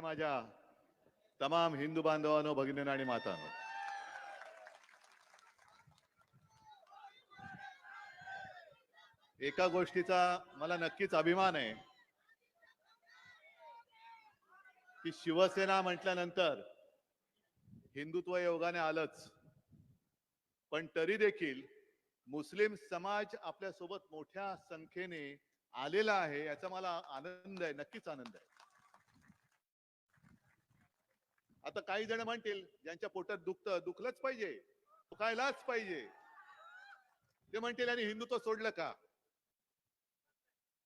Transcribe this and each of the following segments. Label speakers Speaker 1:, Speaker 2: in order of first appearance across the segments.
Speaker 1: बसलेल्या माझ्या तमाम हिंदू बांधवांनो भगिनींना आणि मातांनो. एका गोष्टीचा मला नक्कीच अभिमान आहे. की शिवसेना म्हटल्यानंतर हिंदुत्व योगाने आलंच. पण तरी देखील मुस्लिम समाज आपल्यासोबत मोठ्या संख्येने आलेला आहे याचा मला आनंद आहे नक्कीच आनंद आहे. आता काही जण म्हणतील ज्यांच्या पोटात दुखतं दुखलंच पाहिजे. दुखायलाच पाहिजे. ते म्हणतील आणि हिंदुत्व सोडलं का?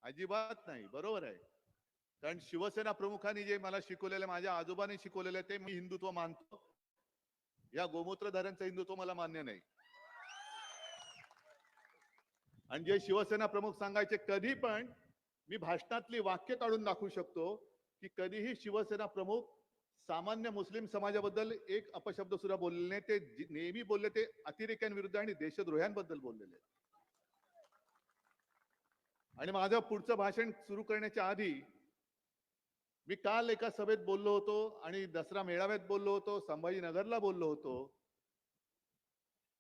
Speaker 1: अजिबात नाही बरोबर आहे. कारण शिवसेना प्रमुखांनी जे मला शिकवलेलं माझ्या आजोबांनी शिकवलेलं ते मी हिंदुत्व मानतो. या गोमूत्रधाऱ्यांचं हिंदुत्व मला मान्य नाही. आणि जे शिवसेना प्रमुख सांगायचे कधी पण मी भाषणातली वाक्य काढून दाखवू शकतो की कधीही शिवसेना प्रमुख सामान्य मुस्लिम समाजाबद्दल एक अपशब्द सुद्धा बोललेले नाही. ते नेहमी बोलले ते अतिरेक्यांविरुद्ध आणि देशद्रोह्यांबद्दल बोललेले आणि माझं पुढचं भाषण सुरू करण्याच्या आधी मी काल एका सभेत बोललो होतो आणि दसरा मेळाव्यात बोललो होतो संभाजीनगरला बोललो होतो.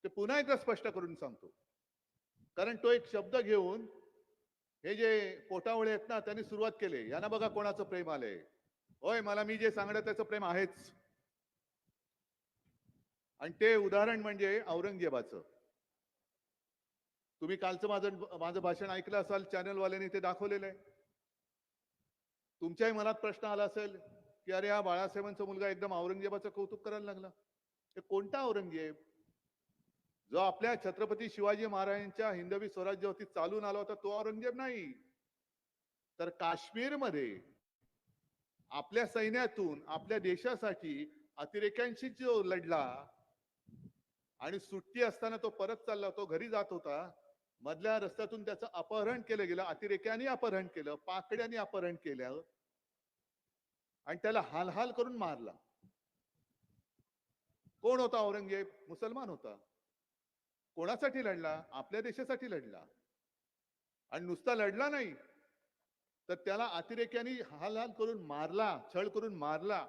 Speaker 1: ते पुन्हा एकदा स्पष्ट करून सांगतो. कारण तो एक शब्द घेऊन हे जे पोटावळे आहेत ना त्यांनी सुरुवात केली. यांना बघा कोणाचं प्रेम आलंय. होय मला मी जे सांगणं त्याचं प्रेम आहेच. आणि ते उदाहरण म्हणजे औरंगजेबाचं. तुम्ही कालचं माझं माझं भाषण ऐकलं असाल चॅनलवाल्याने ते दाखवलेलं आहे. तुमच्याही मनात प्रश्न आला असेल की अरे हा बाळासाहेबांचा मुलगा एकदम औरंगजेबाचं कौतुक करायला लागला. ते कोणता औरंगजेब? जो आपल्या छत्रपती शिवाजी महाराजांच्या हिंदवी स्वराज्यावरती चालून आला होता तो औरंगजेब नाही. तर काश्मीरमध्ये आपल्या सैन्यातून आपल्या देशासाठी अतिरेक्यांशी जो लढला आणि सुट्टी असताना तो परत चालला तो घरी जात होता मधल्या रस्त्यातून त्याचं अपहरण केलं गेलं अतिरेक्यांनी अपहरण केलं पाकड्यांनी अपहरण केलं आणि त्याला हालहाल करून मारला. कोण होता औरंगजेब? मुसलमान होता. कोणासाठी लढला? आपल्या देशासाठी लढला. आणि नुसता लढला नाही तर त्याला अतिरेक्यांनी हाल हाल करून मारला छळ करून मारला.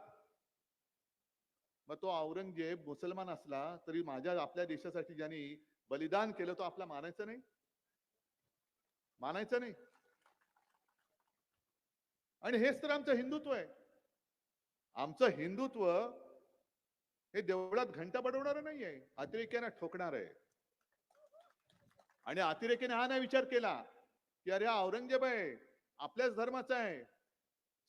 Speaker 1: मग तो औरंगजेब मुसलमान असला तरी माझ्या आपल्या देशासाठी ज्यांनी बलिदान केलं तो आपला मानायचा नाही. मानायचं नाही. आणि हेच तर आमचं हिंदुत्व आहे. आमचं हिंदुत्व हे देवळात घंटा बडवणार नाहीये. अतिरेक्याने ठोकणार आहे. आणि अतिरेक्याने हा नाही विचार केला की अरे औरंगजेब आहे. आपल्याच धर्माचा आहे.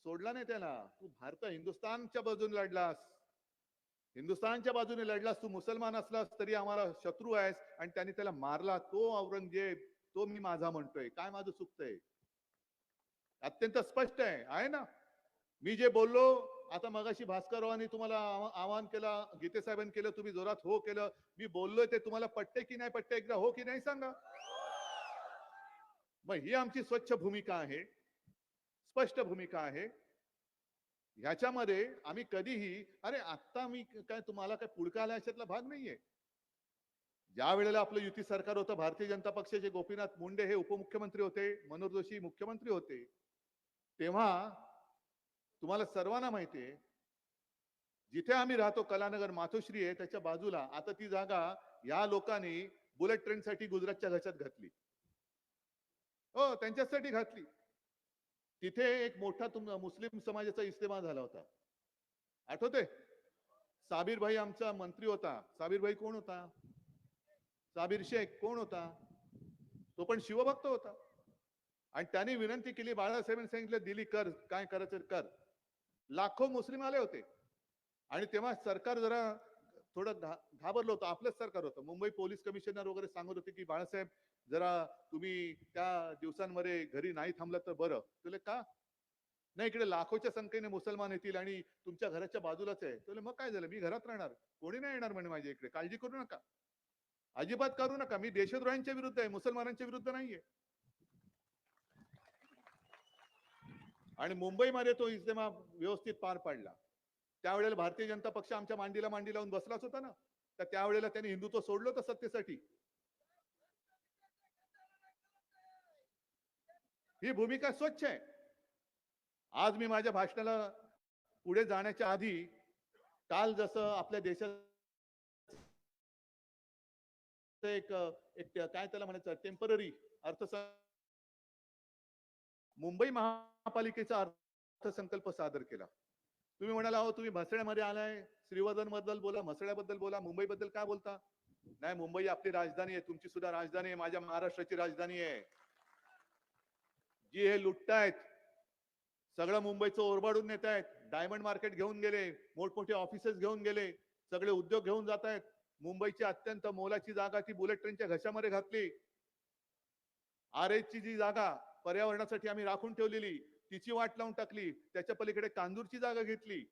Speaker 1: सोडला नाही त्याला. तू भारत हिंदुस्थानच्या बाजूने लढलास. हिंदुस्थानच्या बाजूने लढलास. तू मुसलमान असलास तरी आम्हाला शत्रू आहेस आणि त्यांनी त्याला मारला. तो औरंगजेब तो मी माझा म्हणतोय. काय माझं चुकतंय? अत्यंत स्पष्ट आहे. आहे ना? मी जे बोललो आता मगाशी भास्कररावांनी तुम्हाला आवाहन केलं गीते साहेबांनी केलं तुम्ही जोरात हो केलं. मी बोललोय ते तुम्हाला पट्टे की नाही पट्टे एकदा हो की नाही सांगा? मग ही आमची स्वच्छ भूमिका आहे. स्पष्ट भूमिका आहे. ह्याच्यामध्ये आम्ही कधीही अरे आत्ता मी काय तुम्हाला काय पुढका आला याच्यातला भाग नाहीये. ज्या वेळेला आपलं युती सरकार होतं भारतीय जनता पक्षाचे गोपीनाथ मुंडे हे उपमुख्यमंत्री होते मनोहर जोशी मुख्यमंत्री होते तेव्हा तुम्हाला सर्वांना माहितीये जिथे आम्ही राहतो कलानगर मातोश्री आहे त्याच्या बाजूला आता ती जागा या लोकांनी बुलेट ट्रेनसाठी गुजरातच्या घशात घातली. हो त्यांच्यासाठी घातली. तिथे एक मोठा तुम मुस्लिम समाजाचा इस्तेमा झाला होता. आठवते साबीर भाई आमचा मंत्री होता. साबीर भाई कोण होता? साबीर शेख कोण होता? तो पण शिवभक्त होता. आणि त्यांनी विनंती केली बाळासाहेबांनी सांगितलं दिली कर काय करायचं कर. लाखो मुस्लिम आले होते. आणि तेव्हा सरकार जरा थोडं घा घाबरलं होतं आपलंच सरकार होतं. मुंबई पोलीस कमिशनर वगैरे सांगत होते की बाळासाहेब जरा तुम्ही त्या दिवसांमध्ये घरी नाही थांबला तर बरं. तुला का? नाही इकडे लाखोच्या संख्येने मुसलमान येतील आणि तुमच्या घराच्या बाजूलाच आहे. तुला मग काय झालं? मी घरात राहणार. कोणी नाही येणार म्हणे माझ्या इकडे. काळजी करू नका. अजिबात करू नका. मी देशद्रोहांच्या विरुद्ध आहे. मुसलमानांच्या विरुद्ध नाहीये. आणि मुंबईमध्ये तो इस्तेमा व्यवस्थित पार पाडला. त्यावेळेला भारतीय जनता पक्ष आमच्या मांडीला मांडी लावून बसलाच होता ना. तर त्यावेळेला त्यांनी हिंदुत्व सोडलं होतं सत्तेसाठी. ही भूमिका स्वच्छ आहे. आज मी माझ्या भाषणाला पुढे जाण्याच्या आधी काल जसं आपल्या देशात एक एक काय त्याला म्हणायचं टेंपररी अर्थ मुंबई महापालिकेचा अर्थसंकल्प सादर केला. तुम्ही म्हणाला अहो तुम्ही म्हसळ्यामध्ये आलाय श्रीवर्धनबद्दल बोला म्हसळ्याबद्दल बोला मुंबई बद्दल काय बोलता? नाही मुंबई आपली राजधानी आहे तुमची सुद्धा राजधानी आहे माझ्या महाराष्ट्राची राजधानी आहे. जी हे लुटतायत सगळं मुंबईचं ओरबाडून नेत आहेत डायमंड मार्केट घेऊन गेले मोठमोठे ऑफिसेस घेऊन गेले सगळे उद्योग घेऊन जात आहेत मुंबईची अत्यंत मोलाची जागा ती बुलेट ट्रेनच्या घशामध्ये घातली. आर ची जी जागा पर्यावरणासाठी आम्ही राखून ठेवलेली तिची वाट लावून टाकली. त्याच्या पलीकडे कांदूरची जागा घेतली.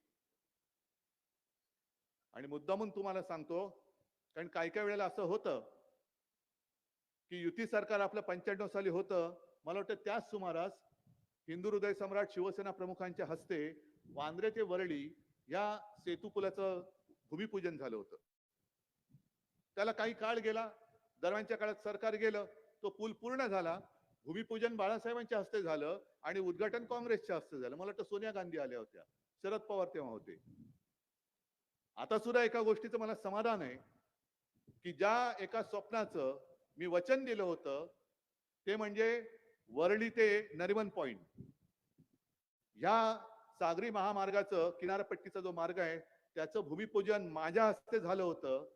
Speaker 1: आणि मुद्दामून तुम्हाला सांगतो कारण काय काय वेळेला असं होतं की युती सरकार आपलं पंच्याण्णव साली होतं. मला वाटतं त्याच सुमारास हिंदू हृदय सम्राट शिवसेना प्रमुखांच्या हस्ते वांद्रे ते वरळी या सेतू पुलाचं भूमिपूजन झालं होतं. त्याला काही काळ गेला. दरम्यानच्या काळात सरकार गेलं. तो पूल पूर्ण झाला. भूमिपूजन बाळासाहेबांच्या हस्ते झालं आणि उद्घाटन काँग्रेसच्या हस्ते झालं. मला वाटतं सोनिया गांधी आल्या होत्या. शरद पवार तेव्हा होते. आता सुद्धा एका गोष्टीचं मला समाधान आहे की ज्या एका स्वप्नाचं मी वचन दिलं होतं ते म्हणजे वरळी ते नरिमन पॉइंट. ह्या सागरी महामार्गाचं किनारपट्टीचा जो मार्ग आहे त्याचं भूमिपूजन माझ्या हस्ते झालं होतं.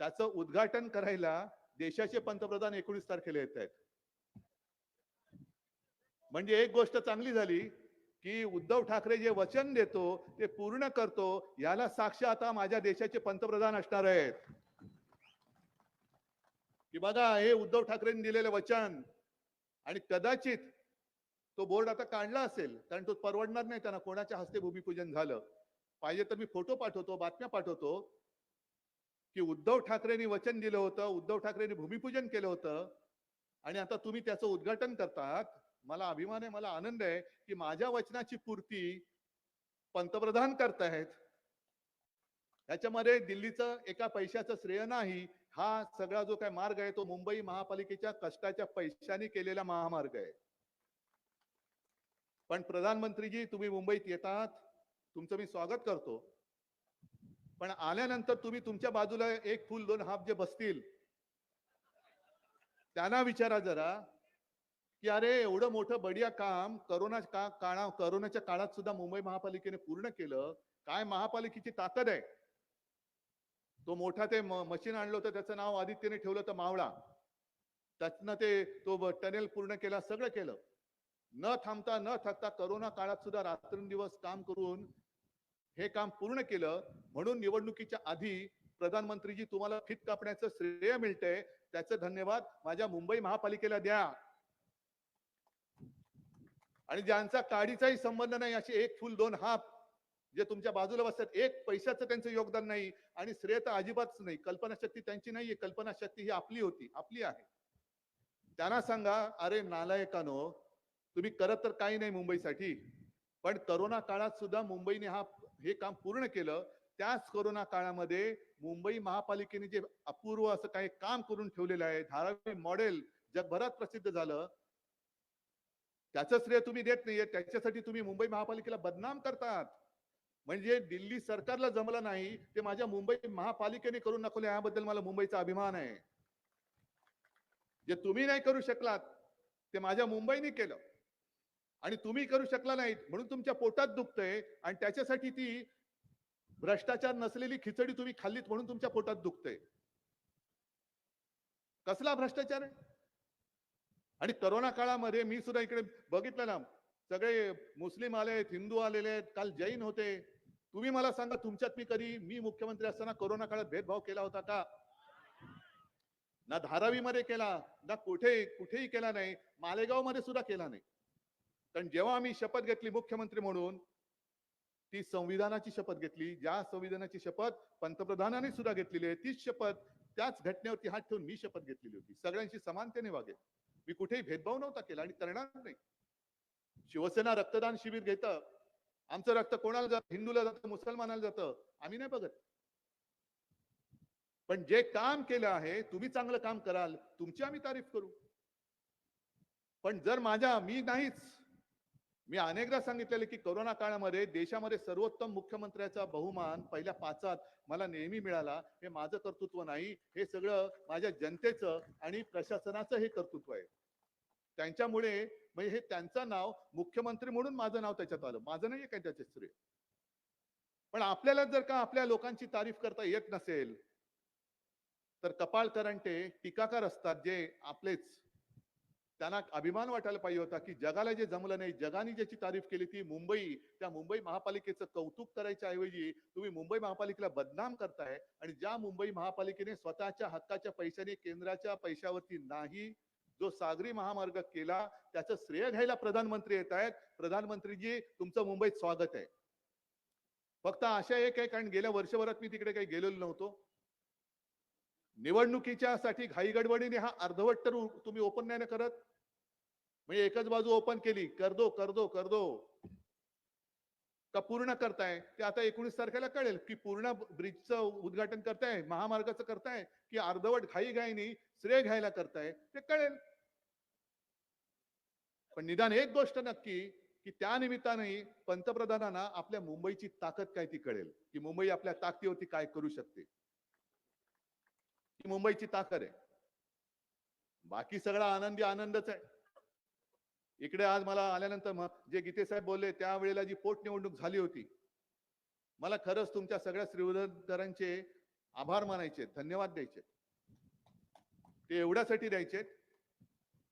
Speaker 1: त्याचं उद्घाटन करायला देशाचे पंतप्रधान एकोणीस तारखेला येत आहेत. म्हणजे एक गोष्ट चांगली झाली की उद्धव ठाकरे जे वचन देतो ते पूर्ण करतो याला साक्ष आता माझ्या देशाचे पंतप्रधान असणार आहेत. की बघा हे उद्धव ठाकरेंनी दिलेलं वचन आणि कदाचित तो बोर्ड आता काढला असेल कारण तो परवडणार नाही त्यांना कोणाच्या हस्ते भूमिपूजन झालं. पाहिजे तर मी फोटो पाठवतो बातम्या पाठवतो की उद्धव ठाकरेंनी वचन दिलं होतं उद्धव ठाकरेंनी भूमिपूजन केलं होतं आणि आता तुम्ही त्याचं उद्घाटन करतात मला अभिमान आहे मला आनंद आहे की माझ्या वचनाची पूर्ती पंतप्रधान करतायत याच्यामध्ये दिल्लीचं एका पैशाचं श्रेय नाही हा सगळा जो काय मार्ग आहे तो मुंबई महापालिकेच्या कष्टाच्या पैशाने केलेला महामार्ग आहे. पण प्रधानमंत्रीजी तुम्ही मुंबईत येतात तुमचं मी स्वागत करतो. पण आल्यानंतर तुम्ही तुमच्या बाजूला एक फुल दोन हाफ जे बसतील त्यांना विचारा जरा. की अरे एवढं मोठं बढिया काम करोना का काळा करोनाच्या काळात सुद्धा मुंबई महापालिकेने पूर्ण केलं. काय महापालिकेची ताकद आहे? तो मोठा ते मशीन आणलं होतं त्याचं नाव आदित्यने ठेवलं तर मावळा. त्यातनं ते तो टनेल पूर्ण केला सगळं केलं. न थांबता न थकता करोना काळात सुद्धा रात्रंदिवस काम करून हे काम पूर्ण केलं. म्हणून निवडणुकीच्या आधी प्रधानमंत्रीजी तुम्हाला फित कापण्याचं श्रेय मिळतंय. त्याचं धन्यवाद. माझ्या मुंबई महापालिकेला द्या. आणि ज्यांचा काडीचाही संबंध नाही असे एक फुल दोन हाफ जे तुमच्या बाजूला बसतात एक पैशाचं त्यांचं योगदान नाही आणि श्रेय तर अजिबातच नाही. कल्पनाशक्ती त्यांची नाहीये. कल्पनाशक्ती ही आपली होती आपली आहे. त्यांना सांगा अरे नालायकानो तुम्ही करत तर काही नाही मुंबईसाठी पण करोना काळात सुद्धा मुंबईने हा हे काम पूर्ण केलं. त्याच करोना काळामध्ये मुंबई महापालिकेने जे अपूर्व असं काही काम करून ठेवलेलं आहे धारावी मॉडेल जगभरात प्रसिद्ध झालं त्याचं श्रेय तुम्ही देत नाहीये त्याच्यासाठी तुम्ही मुंबई महापालिकेला बदनाम करतात. म्हणजे दिल्ली सरकारला जमलं नाही ते माझ्या मुंबई महापालिकेने करून दाखवले याबद्दल मला मुंबईचा अभिमान आहे. जे तुम्ही नाही करू शकलात ते माझ्या मुंबईने केलं. आणि तुम्ही करू शकला नाहीत म्हणून तुमच्या पोटात दुखतंय आणि त्याच्यासाठी ती भ्रष्टाचार नसलेली खिचडी तुम्ही खाल्लीत म्हणून तुमच्या पोटात दुखतंय. कसला भ्रष्टाचार आहे? आणि करोना काळामध्ये मी सुद्धा इकडे बघितलं ना सगळे मुस्लिम आले आहेत हिंदू आलेले आहेत काल जैन होते. तुम्ही मला सांगा तुमच्यात मी कधी मी मुख्यमंत्री असताना करोना काळात भेदभाव केला होता का? ना धारावीमध्ये केला ना कुठे कुठेही केला नाही मालेगावमध्ये सुद्धा केला नाही. कारण जेव्हा आम्ही शपथ घेतली मुख्यमंत्री म्हणून ती संविधानाची शपथ घेतली ज्या संविधानाची शपथ पंतप्रधानाने सुद्धा घेतलेली आहे तीच शपथ त्याच घटनेवरती हात ठेवून मी शपथ घेतलेली होती. सगळ्यांशी समानतेने वागेल मी कुठेही भेदभाव नव्हता केला आणि करणार नाही. शिवसेना रक्तदान शिबिर घेत. आमचं रक्त कोणाला जात? हिंदूला जातं मुसलमानाला जातं? आम्ही नाही बघत. पण जे काम केलं आहे तुम्ही चांगलं काम कराल तुमची आम्ही तारीफ करू. पण जर माझ्या मी नाहीच मी अनेकदा सांगितलेले की कोरोना काळामध्ये देशामध्ये सर्वोत्तम मुख्यमंत्र्याचा बहुमान पहिल्या पाचात मला नेहमी मिळाला. हे माझं कर्तृत्व नाही. हे सगळं माझ्या जनतेचं आणि प्रशासनाचं हे कर्तृत्व आहे. त्यांच्यामुळे म्हणजे हे त्यांचं नाव मुख्यमंत्री म्हणून माझं नाव त्याच्यात आलं. माझं नाही काय त्याचे श्रेय. पण आपल्याला जर का आपल्या लोकांची तारीफ करता येत नसेल तर कपाळ करंटे टीकाकार असतात जे आपलेच त्यांना अभिमान वाटायला पाहिजे होता की जगाला जे जमलं नाही जगाने ज्याची तारीफ केली ती मुंबई त्या मुंबई महापालिकेचं कौतुक करायच्या ऐवजी तुम्ही मुंबई महापालिकेला बदनाम करताय आणि ज्या मुंबई महापालिकेने स्वतःच्या हक्काच्या पैशाने केंद्राच्या पैशावरती नाही जो सागरी महामार्ग केला त्याचं श्रेय घ्यायला प्रधानमंत्री येत आहेत. प्रधानमंत्रीजी तुमचं मुंबईत स्वागत आहे. फक्त आशा एक आहे कारण गेल्या वर्षभरात मी तिकडे काही गेलेलो नव्हतो. निवडणुकीच्या साठी घाई गडबडीने हा अर्धवट तर तुम्ही ओपन नाही ना करत? म्हणजे एकच बाजू ओपन केली करदो करदो करदो. का पूर्ण करताय? ते आता एकोणीस तारखेला कळेल की पूर्ण ब्रिजचं उद्घाटन करताय महामार्गाचं करताय की अर्धवट घाई घाईनी श्रेय घ्यायला करताय ते कळेल. पण निदान एक गोष्ट नक्की की त्या निमित्ताने पंतप्रधानांना आपल्या मुंबईची ताकद काय ती कळेल? की मुंबई आपल्या ताकदीवरती काय करू शकते? ही मुंबईची ताकद आहे. बाकी सगळा आनंदी आनंदच आहे. इकडे आज मला आल्यानंतर जे गीते साहेब बोलले त्यावेळेला जी पोटनिवडणूक झाली होती मला खरंच तुमच्या सगळ्या श्रीवर्धनकरांचे आभार मानायचे धन्यवाद द्यायचे. ते एवढ्यासाठी द्यायचे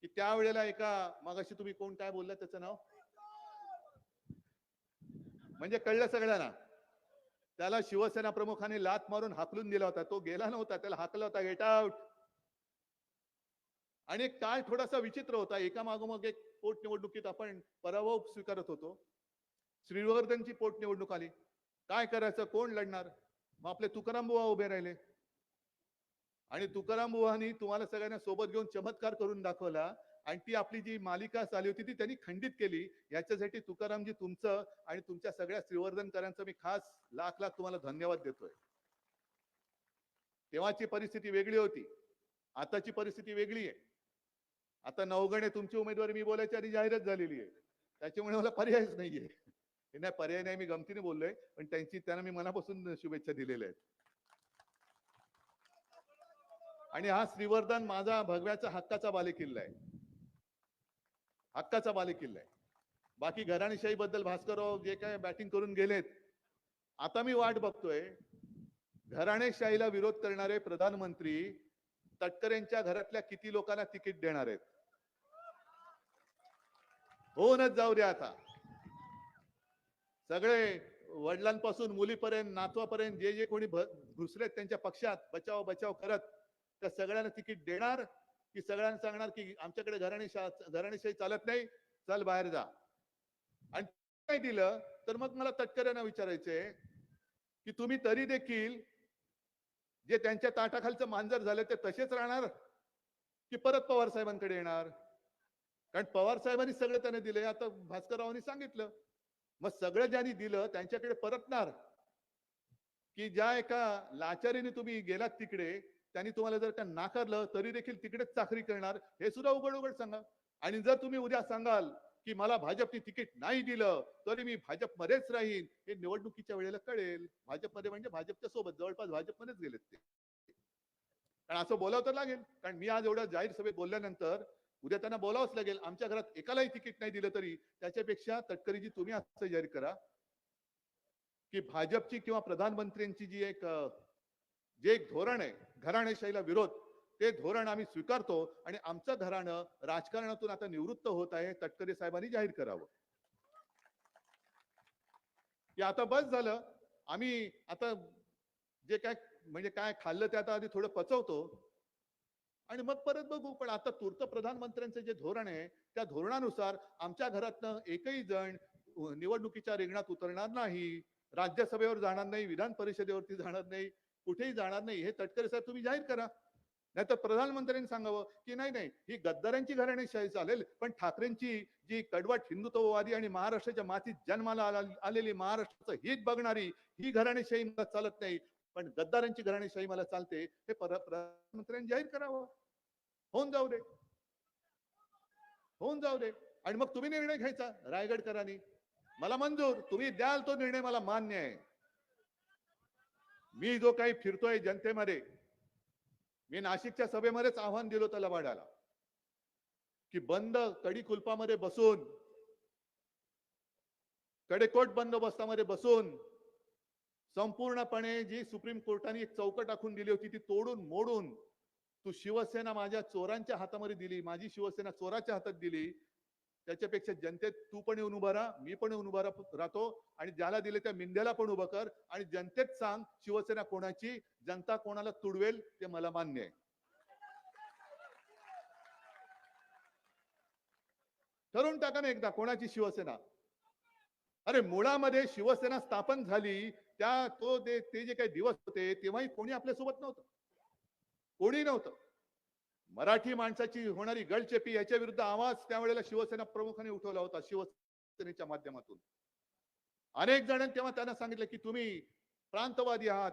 Speaker 1: की त्यावेळेला एका मागाशी तुम्ही कोण काय बोलला त्याचं नाव? म्हणजे कळलं सगळ्यांना. त्याला शिवसेना प्रमुखाने लात मारून हाकलून दिला होता तो गेला नव्हता त्याला हाकला होता गेट आउट आणि एक काळ थोडासा विचित्र होता. एका मागोमाग एक पोटनिवडणुकीत आपण पराभव स्वीकारत होतो. श्रीवर्धनची पोटनिवडणूक आली. काय करायचं? कोण लढणार? मग आपले तुकाराम बुवा उभे राहिले. आणि तुकाराम बुवानी तुम्हाला सगळ्यांना सोबत घेऊन चमत्कार करून दाखवला. आणि ती आपली जी मालिका चालली होती ती त्यांनी खंडित केली. याच्यासाठी तुकारामजी तुमचं आणि तुमच्या सगळ्या श्रीवर्धनकरांचं मी खास लाख लाख तुम्हाला धन्यवाद देतोय. तेव्हाची परिस्थिती वेगळी होती. आताची परिस्थिती वेगळी आहे. आता नवगणे तुमची उमेदवारी मी बोलायच्या आधी जाहिरात झालेली आहे. त्याच्यामुळे मला पर्यायच नाहीये. हे नाही पर्याय नाही मी गमतीने बोललोय पण त्यांची त्यांना मी मनापासून शुभेच्छा दिलेल्या आहेत. आणि हा श्रीवर्धन माझा भगव्याचा हक्काचा बालेकिल्ला आहे. हक्काचा बालेकिल्ला आहे. बाकी घराणेशाही बद्दल भास्करराव जे काय बॅटिंग करून गेलेत आता मी वाट बघतोय. घराणेशाहीला विरोध करणारे प्रधानमंत्री तटकरेंच्या घरातल्या किती लोकांना तिकीट देणार आहेत? होऊनच जाऊ द्या आता. सगळे वडिलांपासून मुलीपर्यंत नातवापर्यंत जे जे कोणी घुसलेत त्यांच्या पक्षात बचाव बचाव करत त्या सगळ्यांना तिकीट देणार की सगळ्यांना सांगणार की आमच्याकडे घराणेशा घराणेशाही चालत नाही चल बाहेर जा. आणि नाही दिलं? तर मग मला तटकऱ्यांना विचारायचंय की तुम्ही तरी देखील जे त्यांच्या ताटाखालचं मांजर झालं ते तसेच राहणार की परत पवार साहेबांकडे येणार? कारण पवार साहेबांनी सगळं त्याने दिले आता भास्कररावांनी सांगितलं. मग सगळं ज्यांनी दिलं त्यांच्याकडे परतणार. की ज्या एका लाचारीने तुम्ही गेलात तिकडे त्यांनी तुम्हाला जर का नाकारलं तरी देखील तिकडेच चाकरी करणार. हे सुद्धा उघड उघड सांगा. आणि जर तुम्ही उद्या सांगाल की मला भाजपने तिकीट नाही दिलं तरी मी भाजपमध्येच राहीन. हे निवडणुकीच्या वेळेला कळेल. भाजपमध्ये म्हणजे भाजपच्या सोबत. जवळपास भाजपमध्येच गेलेत ते. कारण असं बोलावं तर लागेल. कारण मी आज एवढ्या जाहीर सभेत बोलल्यानंतर उद्या त्यांना बोलावंच लागेल. आमच्या घरात एकालाही तिकीट नाही दिलं तरी. त्याच्यापेक्षा तटकरीजी तुम्ही असं जाहीर करा की भाजपची किंवा प्रधानमंत्र्यांची जी एक जे एक धोरण आहे घराणेशाहीला विरोध ते धोरण आम्ही स्वीकारतो आणि आमचं घराणं राजकारणातून आता निवृत्त होत आहे तटकरे साहेबांनी जाहीर करावं. की आता बस झालं. आम्ही आता जे काय म्हणजे काय खाल्लं ते आता आधी थोडं पचवतो. आणि मग परत बघू पण आता तूर्त प्रधानमंत्र्यांचं जे धोरण आहे त्या धोरणानुसार आमच्या घरातनं एकही जण निवडणुकीच्या रिंगणात उतरणार नाही राज्यसभेवर जाणार नाही विधान परिषदेवरती जाणार नाही कुठेही जाणार नाही हे तटकरे साहेब तुम्ही जाहीर करा. नाहीतर प्रधानमंत्र्यांनी सांगावं की नाही नाही ही गद्दारांची घराणेशाही चालेल पण ठाकरेंची जी कडवट हिंदुत्ववादी आणि महाराष्ट्राच्या मातीत जन्माला आलेली महाराष्ट्राचं हित बघणारी ही घराणेशाही चालत नाही. पण गद्दारांची घराणेशाही मला चालते हे प्रधानमंत्र्यांनी जाहीर करावं. होऊन जाऊ दे. होऊन जाऊ दे. आणि मग तुम्ही निर्णय घ्यायचा रायगडकरांनी. मला मंजूर तुम्ही द्याल तो निर्णय मला मान्य आहे. मी जो काही फिरतोय जनतेमध्ये मी नाशिकच्या सभेमध्येच आव्हान दिलं होतं लबाडाला की बंद कडी कुलपामध्ये बसून कडेकोट बंदोबस्तामध्ये बसून संपूर्णपणे जी सुप्रीम कोर्टाने एक चौकट आखून दिली होती ती तोडून मोडून तू शिवसेना माझ्या चोरांच्या हातामध्ये दिली माझी शिवसेना चोराच्या हातात दिली त्याच्यापेक्षा जनतेत तू पण येऊन उभा राहा मी पण येऊन उभा राहतो आणि ज्याला दिले त्या मिंद्याला पण उभं कर आणि जनतेत सांग शिवसेना कोणाची जनता कोणाला तुडवेल ते मला मान्य आहे. ठरवून टाका ना एकदा कोणाची शिवसेना. अरे मुळामध्ये शिवसेना स्थापन झाली त्या तो ते ते जे काही दिवस होते तेव्हाही कोणी आपल्यासोबत नव्हतं. कोणी नव्हतं. मराठी माणसाची होणारी गळचेपी याच्या विरुद्ध आवाज त्यावेळेला शिवसेना प्रमुखाने उठवला होता शिवसेनेच्या माध्यमातून. अनेक जणांनी तेव्हा त्यांना सांगितलं की तुम्ही प्रांतवादी आहात.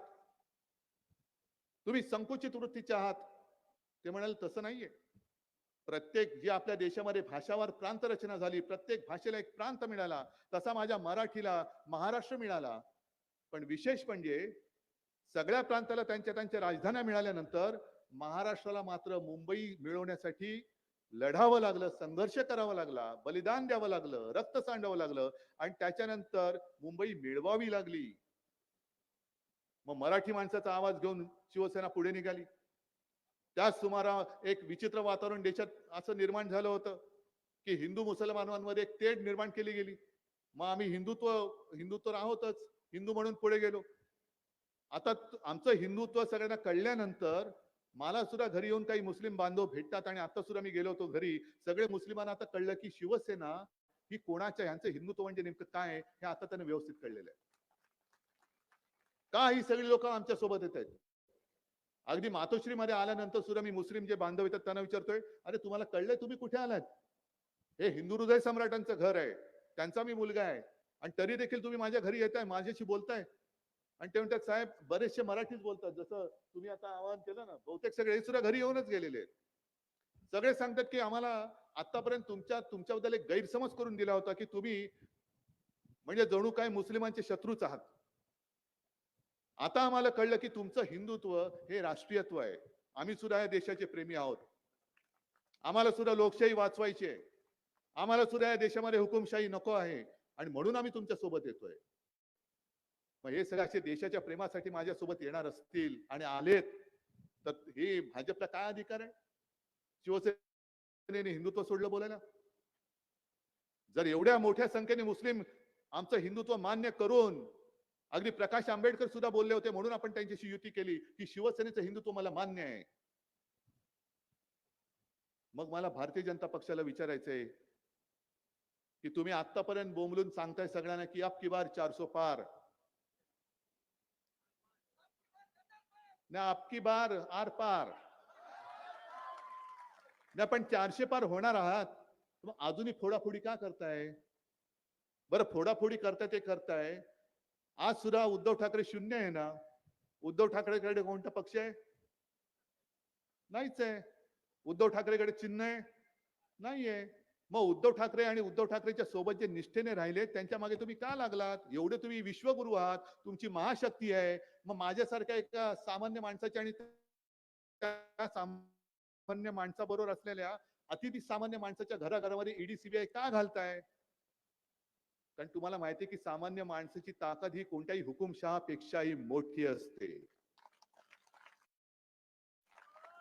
Speaker 1: तुम्ही संकुचित वृत्तीचे आहात. ते म्हणाले तसं नाहीये. प्रत्येक जी आपल्या देशामध्ये भाषावर प्रांत रचना झाली प्रत्येक भाषेला एक प्रांत मिळाला तसा माझ्या मराठीला महाराष्ट्र मिळाला. पण विशेष म्हणजे सगळ्या प्रांताला त्यांच्या त्यांच्या राजधान्या मिळाल्यानंतर महाराष्ट्राला मात्र मुंबई मिळवण्यासाठी लढावं लागलं संघर्ष करावा लागला बलिदान द्यावं लागलं रक्त सांडावं लागलं आणि त्याच्यानंतर मुंबई मिळवावी लागली. मग मराठी माणसाचा आवाज घेऊन शिवसेना पुढे निघाली. त्याच सुमारा एक विचित्र वातावरण देशात असं निर्माण झालं होतं की हिंदू मुसलमानांमध्ये एक तेढ निर्माण केली गेली. मग आम्ही हिंदुत्व हिंदुत्व आहोतच हिंदू म्हणून पुढे गेलो. आता आमचं हिंदुत्व सगळ्यांना कळल्यानंतर मला सुद्धा घरी येऊन काही मुस्लिम बांधव भेटतात आणि आता सुद्धा मी गेलो होतो घरी. सगळे मुस्लिमांना आता कळलं की शिवसेना ही कोणाच्या ह्यांचं हिंदुत्व म्हणजे नेमकं काय हे आता त्यांना व्यवस्थित कळलेलं आहे. का ही सगळी लोक आमच्यासोबत येत आहेत? अगदी मातोश्रीमध्ये आल्यानंतर सुद्धा मी मुस्लिम जे बांधव येतात त्यांना विचारतोय अरे तुम्हाला कळलंय तुम्ही कुठे आलात? हे हिंदू हृदय सम्राटांचं घर आहे. त्यांचा मी मुलगा आहे. आणि तरी देखील तुम्ही माझ्या घरी येताय माझ्याशी बोलताय. आणि ते म्हणतात साहेब बरेचसे मराठीच बोलतात. जसं तुम्ही आता आवाहन केलं ना बहुतेक सगळे सुद्धा घरी येऊनच गेलेले आहेत. सगळे सांगतात की आम्हाला आतापर्यंत तुमच्या तुमच्याबद्दल एक गैरसमज करून दिला होता की तुम्ही म्हणजे जणू काय मुस्लिमांचे शत्रूच आहात. आता आम्हाला कळलं की तुमचं हिंदुत्व हे राष्ट्रीयत्व आहे. आम्ही सुद्धा या देशाचे प्रेमी आहोत. आम्हाला सुद्धा लोकशाही वाचवायची आहे. आम्हाला सुद्धा या देशामध्ये हुकुमशाही नको आहे. आणि म्हणून आम्ही तुमच्यासोबत येतोय. मग हे सगळे असे देशाच्या प्रेमासाठी माझ्यासोबत येणार असतील आणि आलेत तर हे भाजपला काय अधिकार आहे? शिवसेनेने हिंदुत्व सोडलं बोलायला? जर एवढ्या मोठ्या संख्येने मुस्लिम आमचं हिंदुत्व मान्य करून अगदी प्रकाश आंबेडकर सुद्धा बोलले होते म्हणून आपण त्यांच्याशी युती केली की शिवसेनेचं हिंदुत्व मला मान्य आहे. मग मला भारतीय जनता पक्षाला विचारायचंय की तुम्ही आतापर्यंत बोंबलून सांगताय सगळ्यांना की अब की बार चारसो पार. ना आपकी बार आर पार. नाही पण चारशे पार होणार आहात. मग अजूनही फोडाफोडी का करताय? बरं फोडाफोडी करताय ते करताय. आज सुद्धा उद्धव ठाकरे शून्य आहे ना? उद्धव ठाकरेकडे कोणता पक्ष आहे? नाहीच आहे. उद्धव ठाकरेकडे चिन्ह आहे? नाहीये. मग उद्धव ठाकरे आणि उद्धव ठाकरेच्या सोबत जे निष्ठेने राहिले त्यांच्या मागे तुम्ही का लागलात? एवढे तुम्ही विश्वगुरु आहात तुमची महाशक्ती आहे. मग माझ्यासारख्या एका सामान्य माणसाच्या आणि सामान्य माणसाबरोबर असलेल्या अतिथी सामान्य माणसाच्या घराघरामध्ये ईडी सीबीआय का घालताय? कारण तुम्हाला माहिती आहे की सामान्य माणसाची ताकद ही कोणत्याही हुकुमशहापेक्षाही मोठी असते.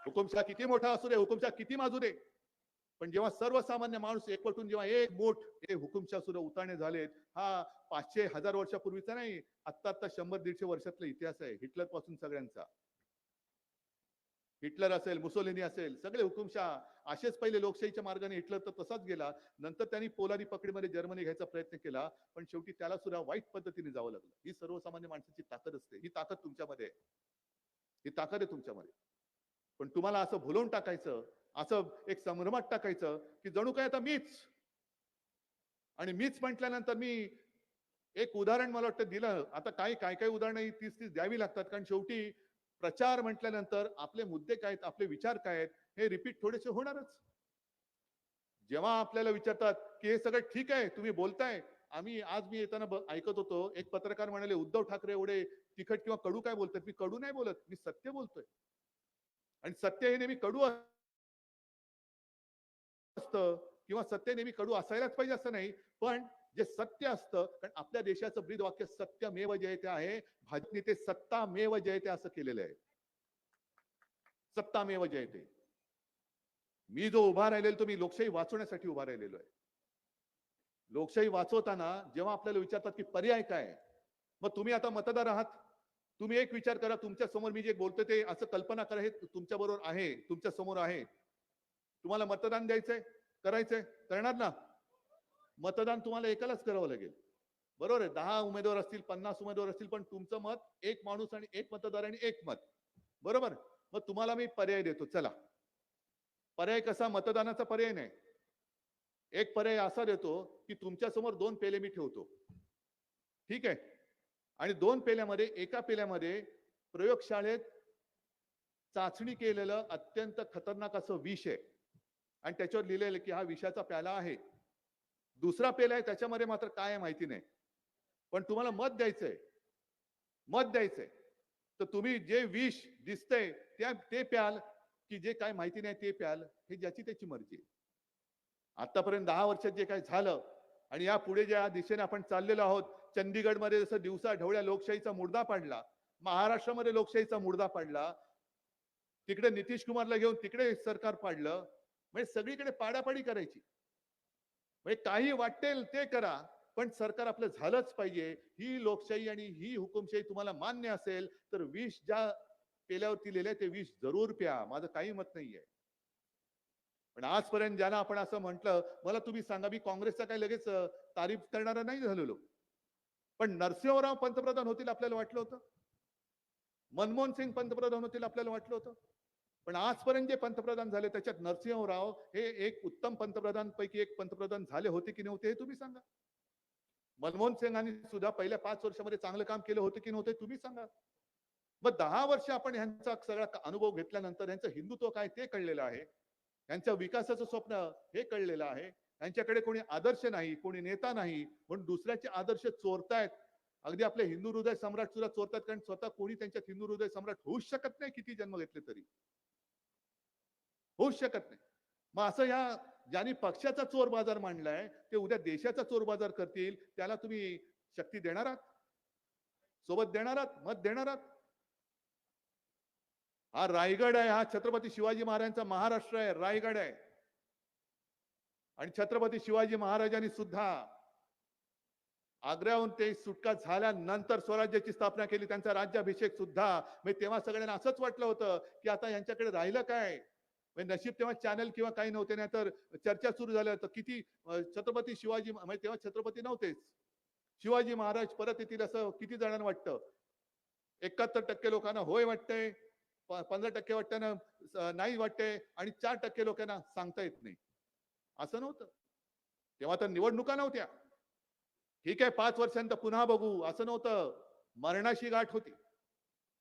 Speaker 1: हुकुमशाह किती मोठा असू दे हुकुमशाह किती माजू दे? पण जेव्हा सर्वसामान्य माणूस एकवटून जेव्हा एक बोट हे हुकुमशा सुद्धा उतारणे झालेत हा पाचशे हजार वर्षापूर्वीचा नाही आत्ता आत्ता शंभर दीडशे वर्षातला इतिहास आहे हिटलरपासून सगळ्यांचा. हिटलर असेल मुसोलिनी असेल सगळे हुकुमशाह असेच पहिले लोकशाहीच्या मार्गाने हिटलर तर तसाच गेला नंतर त्यांनी पोलादी पकडीमध्ये जर्मनी घ्यायचा प्रयत्न केला पण शेवटी त्याला सुद्धा वाईट पद्धतीने जावं लागलं. ही सर्वसामान्य माणसाची ताकद असते ही ताकद तुमच्यामध्ये आहे. ही ताकद आहे तुमच्यामध्ये. पण तुम्हाला असं भुलवून टाकायचं असं एक संभ्रमात टाकायचं की जणू काय आता मीच. आणि मीच म्हटल्यानंतर मी एक उदाहरण मला वाटतं दिलं. आता काही काय काय उदाहरणं तीस तीस द्यावी लागतात. कारण शेवटी प्रचार म्हटल्यानंतर आपले मुद्दे काय आहेत आपले विचार काय आहेत हे रिपीट थोडेसे होणारच. जेव्हा आपल्याला विचारतात की हे सगळं ठीक आहे तुम्ही बोलताय. आम्ही आज मी येताना ऐकत होतो एक पत्रकार म्हणाले उद्धव ठाकरे एवढे तिखट किंवा कडू काय बोलतात? मी कडू नाही बोलत मी सत्य बोलतोय. आणि सत्य हे नेहमी कडू असतं किंवा सत्य नेहमी कडू असायलाच पाहिजे असं नाही पण जे सत्य असतं कारण आपल्या देशाचं ब्रीद वाक्य सत्यमेव जयते आहे भाजपने ते सत्तामेव जयते असं केलेलं आहे. सत्तामेव जयते. मी जो उभा राहिलेलो तो मी लोकशाही वाचवण्यासाठी उभा राहिलेलो आहे. लोकशाही वाचवताना जेव्हा आपल्याला विचारतात की पर्याय काय? मग तुम्ही आता मतदार आहात. तुम्ही एक विचार करा तुमच्यासमोर मी जे बोलतो ते असं कल्पना करा हे तुमच्या बरोबर आहे तुमच्यासमोर आहे. तुम्हाला मतदान द्यायचंय? करायचंय? करणार ना? मतदान तुम्हाला एकालाच करावं लागेल. बरोबर आहे? दहा उमेदवार असतील पन्नास उमेदवार असतील पण तुमचं मत एक माणूस आणि एक मतदार आणि एक मत. बरोबर मग तुम्हाला मी पर्याय देतो. चला. पर्याय कसा? मतदानाचा पर्याय नाही. एक पर्याय असा देतो की तुमच्यासमोर दोन पेले मी ठेवतो. ठीक आहे? आणि दोन पेल्यामध्ये एका पेल्यामध्ये प्रयोगशाळेत चाचणी केलेलं अत्यंत खतरनाक असं विष आहे. आणि त्याच्यावर लिहिलेलं की हा विषाचा प्याला आहे. दुसरा पेला आहे त्याच्यामध्ये मात्र काय आहे माहिती नाही. पण तुम्हाला मत द्यायचंय. मत द्यायचंय. तर तुम्ही जे विष दिसतंय त्या ते प्याल की जे काय माहिती नाही ते प्याल हे ज्याची त्याची मर्जी आहे. आतापर्यंत दहा वर्षात जे काय झालं आणि या पुढे ज्या दिशेने आपण चाललेलो आहोत चंदीगडमध्ये जसं दिवसा ढवळ्या लोकशाहीचा मुर्दा पाडला महाराष्ट्रामध्ये लोकशाहीचा मुर्दा पाडला तिकडे नितीश कुमारला घेऊन तिकडे सरकार पाडलं म्हणजे सगळीकडे पाडापाडी करायची. म्हणजे काही वाटेल ते करा पण सरकार आपलं झालंच पाहिजे. ही लोकशाही आणि ही हुकुमशाही तुम्हाला मान्य असेल तर विष ज्या पेल्यावरती लिहिलंय ते विष जरूर प्या. माझं काही मत नाहीये. पण आजपर्यंत ज्यांना आपण असं म्हटलं मला तुम्ही सांगा मी काँग्रेसचा काही लगेच तारीफ करणारा नाही झालेलो. पण नरसिंहराव पंतप्रधान होतील आपल्याला वाटलं होतं? मनमोहन सिंग पंतप्रधान होतील आपल्याला वाटलं होतं? पण आजपर्यंत जे पंतप्रधान झाले त्याच्यात नरसिंहराव हे एक उत्तम पंतप्रधानपैकी एक पंतप्रधान झाले होते की नव्हते हे तुम्ही सांगा. मनमोहन सिंगांनी सुद्धा पहिल्या पाच वर्षामध्ये चांगलं काम केलं होतं की नव्हते तुम्ही सांगा. मग दहा वर्ष आपण ह्यांचा सगळा अनुभव घेतल्यानंतर यांचं हिंदुत्व काय ते कळलेलं आहे. यांच्या विकासाचं स्वप्न हे कळलेलं आहे. यांच्याकडे कोणी आदर्श नाही कोणी नेता नाही म्हणून दुसऱ्याचे आदर्श चोरतायत. अगदी आपले हिंदू हृदय सम्राट सुद्धा चोरतात कारण स्वतः कोणी त्यांच्यात हिंदू हृदय सम्राट होऊच शकत नाही किती जन्म घेतले तरी. होऊच शकत नाही. मग असं या ज्यांनी पक्षाचा चोर बाजार मांडलाय ते उद्या देशाचा चोर बाजार करतील त्याला तुम्ही शक्ती देणार आहात? सोबत देणार आहात? मत देणार आहात? हा रायगड आहे हा छत्रपती शिवाजी महाराजांचा महाराष्ट्र आहे रायगड आहे. आणि छत्रपती शिवाजी महाराजांनी सुद्धा आग्र्याहून ते सुटका झाल्यानंतर स्वराज्याची स्थापना केली त्यांचा राज्याभिषेक सुद्धा. मी तेव्हा सगळ्यांना असंच वाटलं होतं की आता यांच्याकडे राहिलं काय? म्हणजे नशीब तेव्हा चॅनल किंवा काही नव्हते नाही तर चर्चा सुरू झाल्या. तर किती छत्रपती शिवाजी म्हणजे तेव्हा छत्रपती नव्हतेच. शिवाजी महाराज परत येतील असं किती जणांना वाटतं? एकाहत्तर टक्के लोकांना होय वाटतंय पंधरा टक्के वाटताना नाही वाटतंय आणि चार टक्के लोकांना सांगता येत नाही. असं नव्हतं. तेव्हा तर निवडणुका नव्हत्या. ठीक आहे पाच वर्षांत पुन्हा बघू. असं नव्हतं. मरणाशी गाठ होती.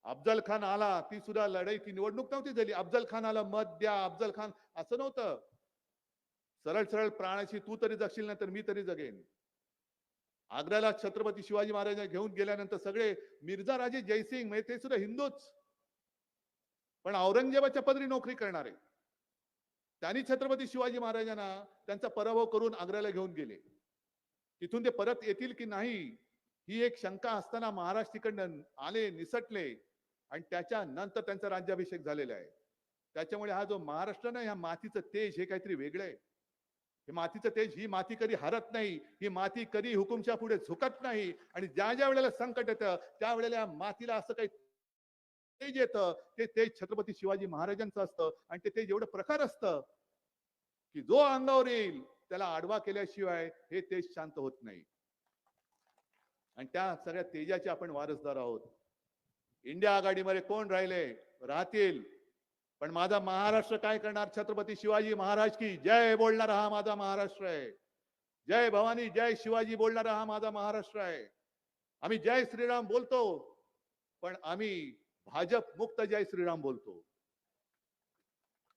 Speaker 1: अफजल खान आला ती सुद्धा लढाई ती निवडणूक नव्हती झाली. अफजल खान आला मत द्या अफजल खान. असं नव्हतं. सरळ सरळ प्राण्याशी तू तरी जगशील नाही तर मी तरी जगेन. आग्र्याला छत्रपती शिवाजी महाराजांना घेऊन गेल्यानंतर सगळे मिर्झा राजे जयसिंग म्हणजे ते सुद्धा हिंदूच. पण औरंगजेबाच्या पदरी नोकरी करणारे. त्यांनी छत्रपती शिवाजी महाराजांना त्यांचा पराभव करून आग्र्याला घेऊन गेले. तिथून ते परत येतील की नाही ही एक शंका असताना महाराष्ट्र तिकडनं आले निसटले. आणि त्याच्यानंतर त्यांचा राज्याभिषेक झालेला आहे. त्याच्यामुळे हा जो महाराष्ट्र ना ह्या मातीचं तेज हे काहीतरी वेगळं आहे. हे मातीचं तेज ही माती कधी हरत नाही ही माती कधी हुकुमच्या पुढे झुकत नाही आणि ज्या ज्या वेळेला संकट येतं त्या वेळेला या मातीला असं काही तेज येतं ते तेज छत्रपती शिवाजी महाराजांचं असतं आणि ते तेज एवढं प्रखर असतं की जो अंगावर येईल त्याला आडवा केल्याशिवाय हे तेज शांत होत नाही. आणि त्या सगळ्या तेजाचे आपण वारसदार आहोत. इंडिया आघाडीमध्ये कोण राहिले? राहतील. पण माझा महाराष्ट्र काय करणार? छत्रपती शिवाजी महाराज की जय बोलणारा हा माझा महाराष्ट्र आहे. जय भवानी जय शिवाजी बोलणारा हा माझा महाराष्ट्र आहे. आम्ही जय श्रीराम बोलतो पण आम्ही भाजप मुक्त जय श्रीराम बोलतो.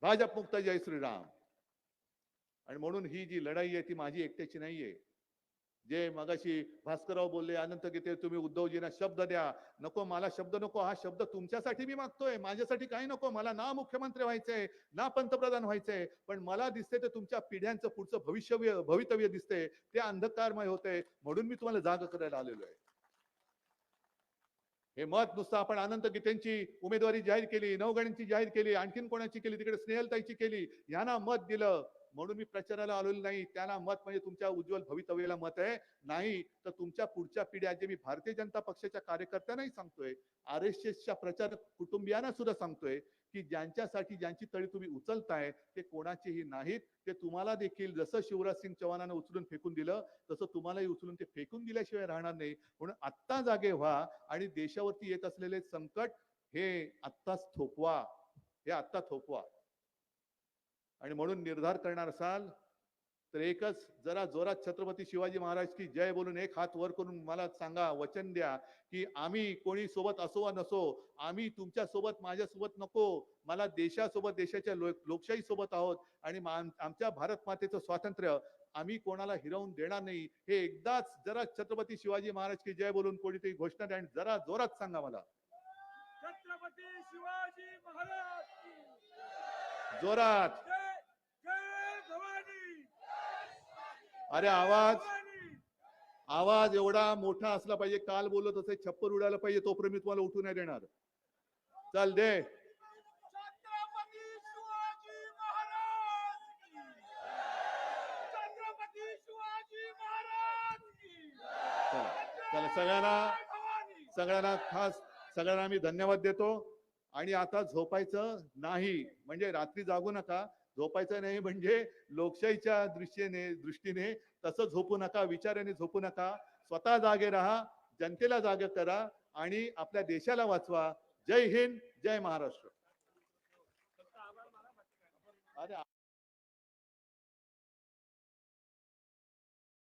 Speaker 1: भाजप मुक्त जय श्रीराम. आणि म्हणून ही जी लढाई आहे ती माझी एकट्याची नाहीये. जे मगाशी भास्करराव बोलले अनंत गीते तुम्ही उद्धवजींना शब्द द्या. नको मला शब्द नको हा शब्द तुमच्यासाठी मी मागतोय. माझ्यासाठी काही नको मला ना मुख्यमंत्री व्हायचंय ना पंतप्रधान व्हायचंय पण मला दिसते ते तुमच्या पिढ्यांचं पुढचं भविष्य भवितव्य दिसते ते अंधकारमय होते म्हणून मी तुम्हाला जाग करायला आलेलो आहे. हे मत नुसतं आपण अनंत गीतेंची उमेदवारी जाहीर केली नवगणींची जाहीर केली आणखीन कोणाची केली तिकडे स्नेहलताईची केली यांना मत दिलं. म्हणून मी प्रचाराला आलेलो नाही. त्यांना मत म्हणजे तुमच्या उज्ज्वल भवितव्याला मत आहे. नाही तर तुमच्या पुढच्या पिढ्या जे मी भारतीय जनता पक्षाच्या कार्यकर्त्यांनाही सांगतोय आर एस एसच्या प्रचार कुटुंबियांना सुद्धा सांगतोय की ज्यांच्यासाठी ज्यांची तळी तुम्ही उचलताय ते कोणाचेही नाहीत. ते तुम्हाला देखील जसं शिवराज सिंग चव्हाणानं उचलून फेकून दिलं तसं तुम्हालाही उचलून ते फेकून दिल्याशिवाय राहणार नाही. म्हणून आत्ता जागे व्हा आणि देशावरती येत असलेले संकट हे आत्ताच थोपवा. हे आत्ता थोपवा. आणि म्हणून निर्धार करणार असाल तर एकच जरा जोरात छत्रपती शिवाजी महाराज की जय बोलून एक हात वर करून मला सांगा वचन द्या की आम्ही कोणी सोबत असो वा नसो आम्ही तुमच्यासोबत माझ्या सोबत नको. मला देशासोबत देशाच्या लोक लोकशाही सोबत आहोत आणि आमच्या भारत मातेचं स्वातंत्र्य आम्ही कोणाला हिरावून देणार नाही. हे एकदाच जरा छत्रपती शिवाजी महाराज की जय बोलून कोणीतरी घोषणा द्या आणि जरा जोरात सांगा मला.
Speaker 2: छत्रपती शिवाजी महाराज
Speaker 1: जोरात
Speaker 2: जय जय भवानी
Speaker 1: अरे आवाज. आवाज एवढा मोठा असला पाहिजे काल बोलत असे छप्पर उडायला पाहिजे तोपर्यंत मी तुम्हाला उठू नाही देणार. चल दे. चला सगळ्यांना सगळ्यांना खास सगळ्यांना मी धन्यवाद देतो. आणि आता झोपायचं नाही म्हणजे रात्री जागू नका. झोपायचं नाही म्हणजे लोकशाहीच्या दृष्टीने दृष्टीने तसं झोपू नका विचाराने झोपू नका. स्वतः जागे राहा जनतेला जागे करा आणि आपल्या देशाला वाचवा. जय हिंद जय महाराष्ट्र. अरे